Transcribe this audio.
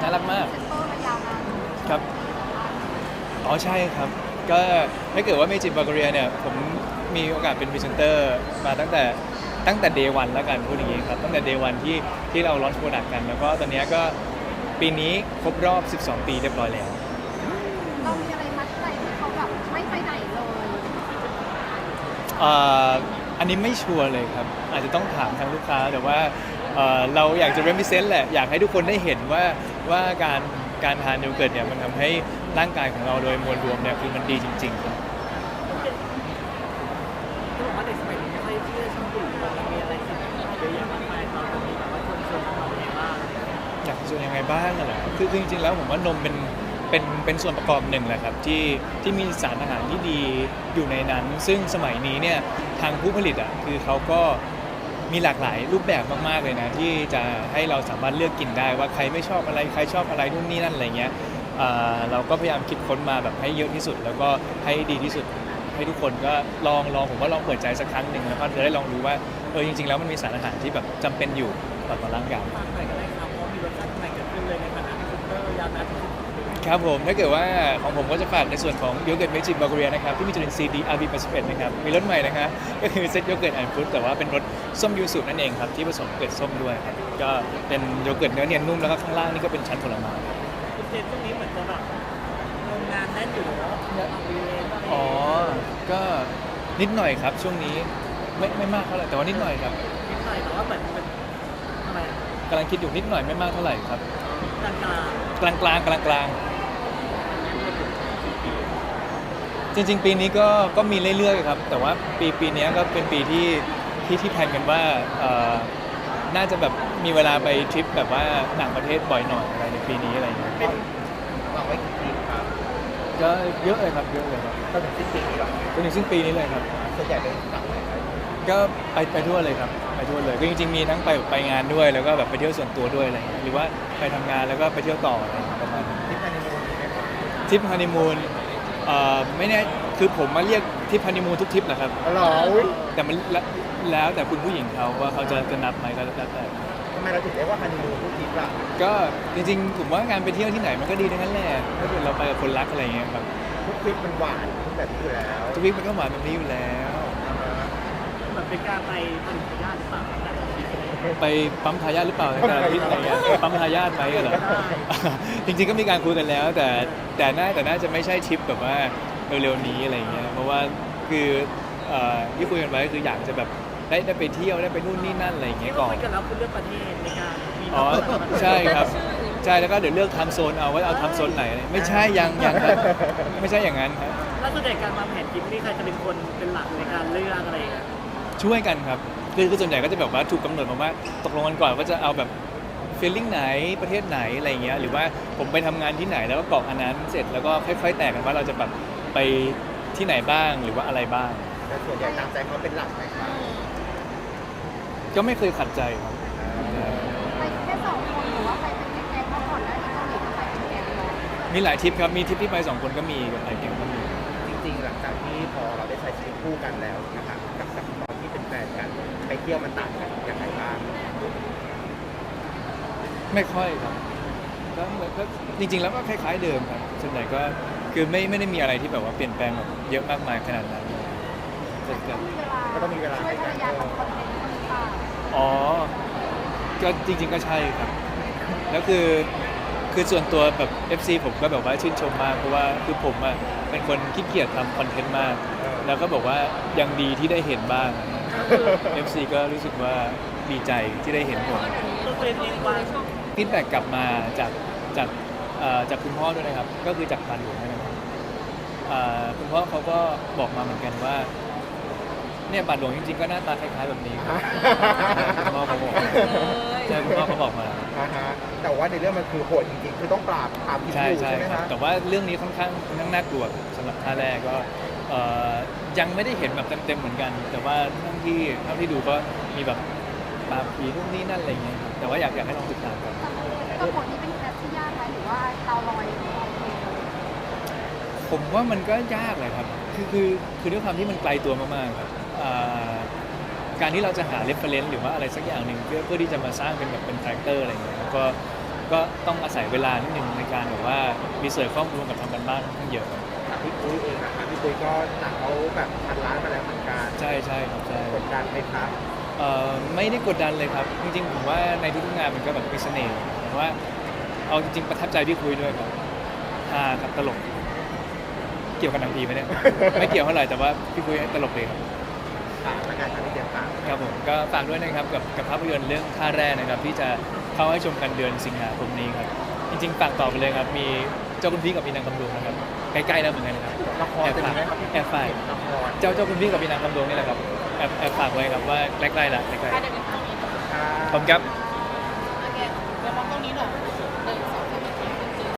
น่ารักมากเซ็นเตอร์มายาวนานครับอ๋อใช่ครับ ก็ถ้าเกิดว่าเมจิบ u ล g เรียเนี่ย ผมมีโอกาสเป็นพรีเซนเตอร์มาตั้งแต่ตั้งแต่เดวันแล้วกันพูดอย่างนี้ครับ ตั้งแต่เดวันที่ที่เราลอนช์โปรดักต์กัน แล้วก็ตอนเนี้ยก็ปีนี้ครบรอบ 12 ปีเรียบร้อยแล้ว เรามีอะไรมัดใจให้เขาแบบไม่ไปไหนเลยเอ่ออันนี้ไม่ชัวร์เลยครับ อาจจะต้องถามทางลูกค้าแต่ว่า เอ่อเราอยากจะ represent แหละ อยากให้ทุกคนได้เห็นว่าว่าการการทานโยเกิร์ตเนี่ยมันทำให้ร่างกายของเราโดยมวลรวมเนี่ยคือมันดีจริงๆครับที่บอกว่าเด็กสมัยนี้ไม่ค่อยเชื่อชอบดื่มมันมีอะไรสิ่งเยอะแยะมากมายตอนนี้แบบว่าคนชวนเราเนี่ยบ้างอยากจะยังไงบ้างอะเหรอคือคือจริงๆแล้วผมว่านมเป็นเป็นเป็นส่วนประกอบหนึ่งแหละครับที่ที่มีสารอาหารที่ดีอยู่ในนั้น ซึ่งสมัยนี้เนี่ยทางผู้ผลิตอะคือเขาก็ มีหลากหลายรูปแบบมากๆเลยนะ ที่จะให้เราสามารถเลือกกินได้ว่าใครไม่ชอบอะไรใครชอบอะไรนู่นนี่นั่นอะไรเงี้ยอ่าเราก็พยายามคิดค้นมาแบบให้เยอะที่สุด แล้วก็ให้ดีที่สุด ให้ทุกคนก็ลองลองผมว่าลองเปิดใจสักครั้งหนึ่งแล้วก็จะได้ลองรู้ว่าเออจริงๆแล้วมันมีสารอาหารที่แบบจำเป็นอยู่ต่อต่อร่างกายฝากหน่อยก็ได้ครับเพราะมีรสชาติใหม่เกิดขึ้นเลยในฐานะพรีเซนเตอร์ยาวนานถึงสิบปี ครับผม ถ้าเกิดว่าของผมก็จะฝากในส่วนของโยเกิร์ตเมจิบัลเกเรียนะครับ ที่มีจุลินทรีย์ดีอาร์บี81นะครับ มีรสใหม่นะครับก็คือเซตโยเกิร์ตแอนด์ฟรุตแต่ว่าเป็นรสส้มยูสุนั่นเองครับ ที่ผสมเกล็ดส้มด้วยครับก็เป็นโยเกิร์ตเนื้อเนียนนุ่มแล้วก็ข้างล่างนี่ก็เป็นชั้นผลไม้คุณเจนช่วงนี้เหมือนจะแบบโรงงานแน่นอยู่เนาะออกอีเวนต์อะไรอ๋อ ก็นิดหน่อยครับช่วงนี้ไม่ไม่มากเท่าไหร่แต่ว่านิดหน่อยครับนิดหน่อยแต่ว่าเหมือนเป็นทำไมกำลังคิดอยู่นิดหน่อยไม่มากเท่าไหร่ครับกลางกลางกลางกลางกลางกลาง จริง ๆ ปีนี้ก็ก็มีเรื่อยๆครับ แต่ว่าปีปีเนี้ยก็เป็นปีที่ที่ที่แพลนกันว่าเอ่อน่าจะแบบมีเวลาไปทริปแบบว่าต่างประเทศบ่อยหน่อยอะไรในปีนี้อะไรอย่างเงี้ยวางไว้กี่ปีครับก็เยอะเลยครับเยอะเลยครับก็ถึงสิ้นปีนี้หรอจนถึงสิ้นปีนี้เลยครับ ส่วนใหญ่เป็นต่างประเทศก็ไปไปทั่วเลยครับไปทั่วเลยก็จริงๆมีทั้งไปไปงานด้วย แล้วก็แบบไปเที่ยวส่วนตัวด้วยอะไรอย่างเงี้ยหรือว่าไปทำงานแล้วก็ไปเที่ยวต่ออะไรอย่างเงี้ยประมาณนั้นที่พันนีมูนมีไหมครับทริปฮันนีมูน เอ่อไม่แน่คือผมมาเรียกทริปฮันนีมูนทุกทริปแหละครับอ๋อเหรออุ๊ยแต่มันแล้วแล้วแต่คุณผู้หญิงเขาว่าเขาจะจะนับไหมก็แล้วแต่ ทำไมเราถึงเรียกว่าฮันนีมูนทุกทริปล่ะก็จริงๆผมว่างานไปเที่ยวที่ไหนมันก็ดีทั้งนั้นแหละถ้าเกิดเราไปกับคนรักอะไรอย่างเงี้ยครับทุกทริปมันหวานแบบนี้อยู่แล้วทุกวิคมันก็หวานแบบนี้อยู่แล้ว เหมือนเป็นการไปผลิตญาติ ไปปั๊มทายาทหรือเปล่าในแต่ละทริปอะไรเงี้ยปั๊มทายาทไหมเหรอ จริงๆก็มีการคุยกันแล้ว แต่แต่น่าแต่น่าจะไม่ใช่ทริปแบบว่าเร็วๆนี้อะไรเงี้ยเพราะว่าคือเอ่อที่คุยกันไว้คืออยากจะแบบได้ได้ไปเที่ยวได้ไปนู่นนี่นั่นอะไรอย่างเงี้ยก่อนคุยกันแล้วคุณเลือกประเทศในการมีอ๋อใช่ครับใช่แล้วก็เดี๋ยวเลือกทำโซนเอาว่าเอาทำโซนไหนอะไรไม่ใช่ยังยังครับไม่ใช่อย่างนั้นครับ แล้วส่วนใหญ่การวางแผนทริปนี่ใครจะเป็นคนเป็นหลักในการเลือกอะไรอย่างเงี้ย ช่วยกันครับ คือคือส่วนใหญ่ก็จะแบบว่าถูกกำหนดมาว่าตกลงกันก่อนว่าจะเอาแบบฟีลลิ่งไหนประเทศไหนอะไรเงี้ยหรือว่าผมไปทำงานที่ไหนแล้วก็กรอกอันนั้นเสร็จแล้วก็ค่อย ๆ แตกกันว่าเราจะแบบไปที่ไหนบ้างหรือว่าอะไรบ้างแต่ส่วนใหญ่ตามใจเขาเป็นหลักไหมครับก็ไม่เคยขัดใจครับไปแค่สองคนหรือว่าไปเป็นแก๊งๆเมื่อก่อนแล้วที่เกาหลีก็ไปเป็นแก๊งเลยมีหลายทริปครับมีทริปที่ไปสองคนก็มีกับหลายทริปก็มีจริงๆหลังจากที่พอเราได้ใช้ชีวิตคู่กันแล้วนะครับกับกับตอนที่ เป็นแฟนกันไปเที่ยวมันต่างกันยังไงบ้างไม่ค่อยครับก็เหมือนก็จริง ๆ แล้วก็คล้าย ๆ เดิมครับส่วนใหญ่ก็คือไม่ไม่ได้มีอะไรที่แบบว่าเปลี่ยนแปลงแบบเยอะมากมายขนาดนั้นแต่แต่มีเวลาก็ต้องมีเวลาช่วยภรรยาทำคอนเทนต์หรือเปล่าอ๋อก็จริง ๆ ก็ใช่ครับ แล้วคือคือส่วนตัวแบบ FC ผมก็แบบว่าชื่นชมมากเพราะว่าคือผมอะเป็นคนขี้เกียจทำคอนเทนต์มาก แล้วก็บอกว่ายังดีที่ได้เห็นบ้าง FC ก็รู้สึกว่าดีใจที่ได้เห็นผมตัวเองเองวางฟีดแบ็กกลับมาจากจากเอ่อจากคุณพ่อด้วยนะครับ ก็คือจากปันหลวงนะครับเอ่อคุณพ่อเขาก็บอกมาเหมือนกันว่า เนี่ยปันหลวงจริงๆก็หน้าตาคล้ายๆแบบนี้ครับคุณพ่อเขาบอกใช่คุณพ่อเขาบอกมา อ่าฮะแต่ว่าในเรื่องมันคือโหดจริงๆ คือต้องปราบปราบพิษใช่อยู่ใช่ใช่ไหมครับ ฮะแต่ว่าเรื่องนี้ค่อนข้างค่อนข้างน่ากลัวสำหรับท่าแรกก็ เอ่อยังไม่ได้เห็นแบบเต็มๆเหมือนกัน แต่ว่าเท่าที่เท่าที่ดูก็มีแบบปราบผีนู่นนี่นั่นอะไรอย่างเงี้ยครับแต่ว่าอยากอยากให้ลองติดตามกันตัวบทนี้เป็นแคสที่ยากไหมหรือว่าเราลอยโอเคเลยผมว่ามันก็ยากเลยครับ คือคือคือด้วยความที่มันไกลตัวมากๆครับอ่าการที่เราจะหา reference หรือว่าอะไรสักอย่างหนึ่งเพื่อเพื่อที่จะมาสร้างเป็นแบบเป็นคาแรคเตอร์อะไรอย่างเงี้ยก็ ก็ต้องอาศัยเวลานิดนึงในการแบบว่ารีเสิร์ชข้อมูลกับทำกันบ้านค่อนข้างเยอะถามพี่ปุ้ยเองนะครับพี่ปุ้ยก็หนังเขาแบบพันล้านมาแล้วเหมือนกันใช่ใช่ครับใช่กดดันไหมครับเอ่อไม่ได้กดดันเลยครับ จริงๆผมว่าในทุกๆงานมันก็แบบมีเสน่ห์แต่ว่าเอาจริงๆประทับใจพี่คุยด้วยครับฮาครับตลก เกี่ยวกับหนังผีไหมเนี่ย ไม่เกี่ยวเท่าไหร่แต่ว่าพี่คุยตลกเลยครับ ฝากละกันครับพี่เจมส์ฝาก ครับผมก็ฝากด้วยนะครับกับกับภาพยนตร์เรื่องท่าแร่นะครับที่จะ เข้าให้ชมกันเดือนสิงหาคมนี้ครับ จริงๆฝากต่อไปเลยครับ มีเจ้าคุณพี่กับพี่นางคำดวงนะครับ ใกล้ๆแล้วเหมือนกันครับละครจะมีไหมครับพี่แอบฝากละครเจ้าเจ้าคุณพี่กับพี่นางคำดวงนี่แหละครับแอบแอบฝากไว้ครับว่าใกล้ๆละใกล้ๆอะเดี๋ยวไปทางนี้ขอบคุณครับ โอเคเดี๋ยวมองตรงนี้หน่อย